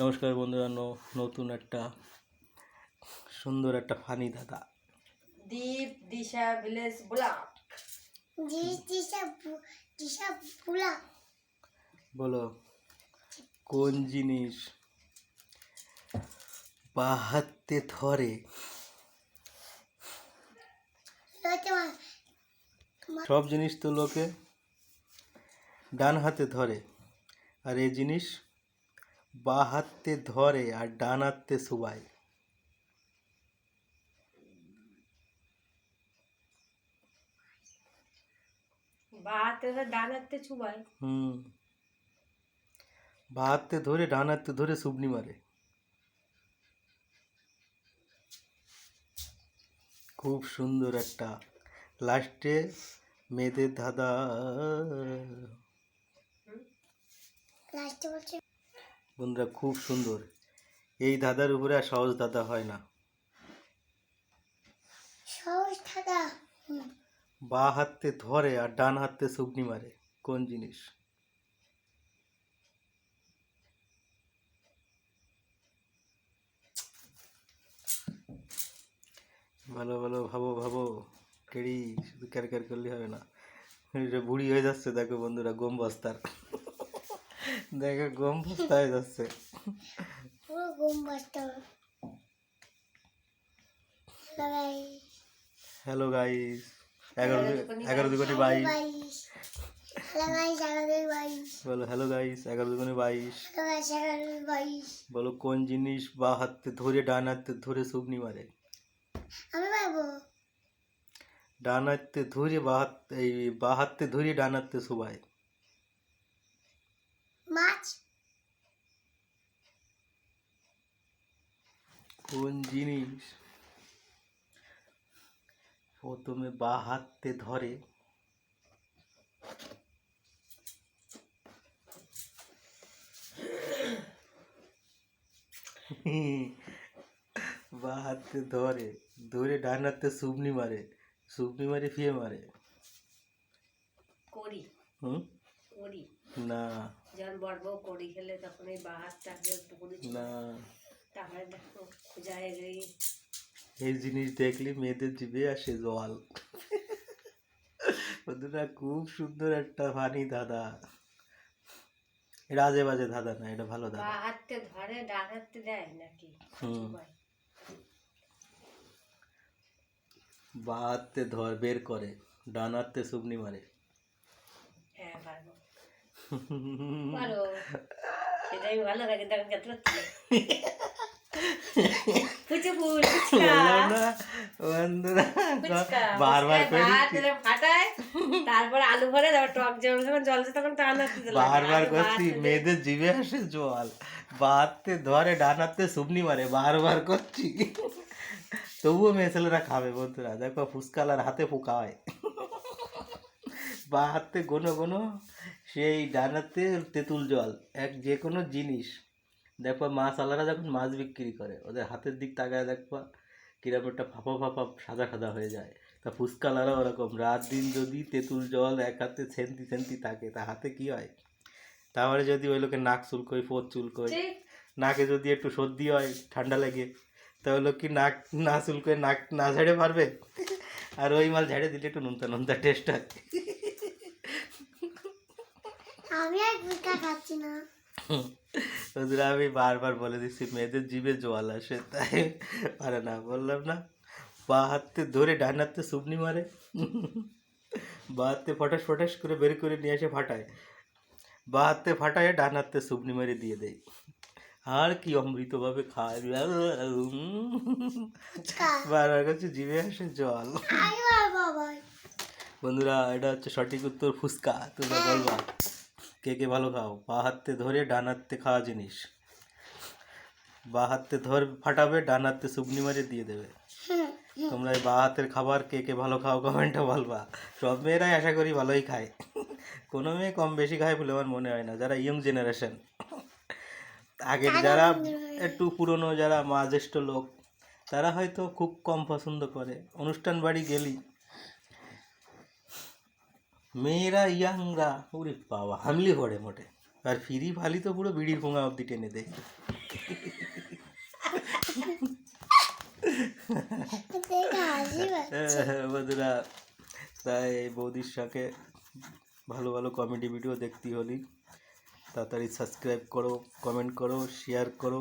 নমস্কার বন্ধুরা নতুন একটা সুন্দর একটা ফানি দাদা দীপ দিশা ভিলেজ ব্লক। জি দিশা দিশা বুলা বলো কোন জিনিস বা হাতে ধরে সব জিনিস তো লোকে ডান হাতে ধরে। আর এই জিনিস বা হাতে ধরে আর ডান হাতে শুবায় বা হাতে ধরে ডান হাতে ছুবাই হুম। বা হাতে ধরে ডান হাতে ধরে সুবনি মারে। খুব সুন্দর একটা লাস্টে মেয়েদের দাদা লাস্টে বলছে বন্ধুরা খুব সুন্দর। এই ধাঁধার উপরে আর সহজ ধাঁধা হয় না। সহজ হুম, বা হাতে ধরে আর ডান হাতে সুবনি মারে কোন জিনিস? ভালো ভালো ভাবো ভাবো কেড়ি শুধু ক্যার ক্যার করলে হবে না। বুড়ি হয়ে যাচ্ছে দেখো বন্ধুরা গম বস্তার। দেখো গম হয়ে যাচ্ছে। পুরো বাজতে হ্যালো গাইস এগারো দু- এগারো দুগুনি বাইশ। বলো হ্যালো গাইস এগারো লাগাই জাগাদের বাইশ। বলো কোন জিনিস বা হাতে ধরে ডান হাতে ধরে সুবনি মারে? আমি পারব ডান হাতে ধরে বা হাত এই বা হাতে ধরে ডান হাতে শোভায় মাছ? কোন জিনিস প্রথমে বা হাতে ধরে? বা হাতে ধরে ধরে ডান হাতে সুবনি মারে সুবনি মারে ফিয়ে মারে। করি। হুম? করি। না। যখন করি খেলে তখন এই বা হাতটাকে একটু করি না। তারপরে দেখো খোঁজা গেই এই জিনিস দেখলে মেয়েদের জিভে আসে জল। বন্ধুরা খুব সুন্দর একটা ফানি দাদা। এটা আজে বাজে দাদা না এটা ভালো দাদা। হাতে ধরে ডান হাতে দেয় নাকি। বা হাতে ধর বের করে। ডান হাতে সুবনি মারে। হ্যাঁ পারব। পারো। ভালো লাগে তখন মেয়েদের জিভে আসে জল। বা হাতে ধরে ডান হাতে সুবনি মারে বারবার করছি। তবুও মেয়ে ছেলেরা খাবে বন্ধুরা। দেখো ফুসকালার হাতে পোকা হয়। বা হাতে গোনো গোনো সেই ডানাতে তেঁতুল জল এক যে কোনো জিনিস। দেখবা মাছ আলারা যখন মাছ বিক্রি করে ওদের হাতের দিক তাকায় দেখবা কীরকম একটা ফাঁপা ফাঁপা সাদা সাদা হয়ে যায়। তা ফুসকালারা ওরকম রাত দিন যদি তেঁতুল জল এক হাতে সেন্তি সেন্তি থাকে তা হাতে কি হয়? তারপরে যদি ওই লোকের নাক চুলকোয় ফোর চুলকোয় নাকে যদি একটু সর্দি হয় ঠান্ডা লাগে তাহলে লোক কি নাক না চুলকোয় নাক না ঝেড়ে পারবে আর ওই মাল ঝেড়ে দিলে একটু নুনতা নুনতা টেস্ট হয়। আমি আর ফুচকা খাচ্ছি না। ওদের আমি বারবার বলে দিচ্ছি মেয়েদের জিভে জল আসে তাই পারে না বললাম না। বা হাতে ধরে ডান হাতে সুবনি মারে। বা হাতে ফটাস ফটাস করে বের করে নিয়ে এসে ফাটায়। বা হাতে ফাটায় ডান হাতে সুবনি মারে দিয়ে দেয়। আর কি অমৃতভাবে খায়। বারবার কাছে জিভে আসে জল বন্ধুরা এটা হচ্ছে সঠিক উত্তর ফুচকা। তোমরা বলবা। কে কে ভালো খাও? বা হাতে ধরে ডান হাতে খাওয়া জিনিস। বা হাতে ধর ফাটাবে ডান হাতে সুগনি মারে দিয়ে দেবে। তোমরা এই বা হাতের খাবার কে কে ভালো খাও কমেন্টে বলবা। সব মেয়েরাই আশা করি ভালোই খায়। কোনো মেয়ে কম বেশি খায় বলে আমার মনে হয় না যারা ইয়ং জেনারেশন আগের যারা একটু পুরনো যারা মা জ্যেষ্ঠ লোক তারা হয়তো খুব কম পছন্দ করে। অনুষ্ঠান বাড়ি গেলি মেয়েরা ইয়াংরা ওরে বাবা হামলি করে মোটে আর ফিরি ফালি তো পুরো বিড়ির পোঙা অবধি টেনে দেয় বন্ধুরা তাই বৌদির সাথে ভালো ভালো কমেডি ভিডিও দেখতে হলি তাড়াতাড়ি সাবস্ক্রাইব করো কমেন্ট করো শেয়ার করো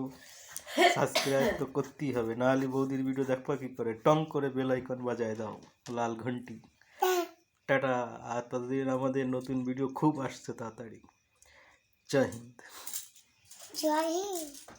সাবস্ক্রাইব তো করতেই হবে নাহলে বৌদির ভিডিও দেখবা কি করে টং করে বেল আইকন বাজায় দাও লাল ঘন্টি টাটা। আর তাদের আমাদের নতুন ভিডিও খুব আসছে তাড়াতাড়ি। জয় হিন্দ। জয় হিন্দ।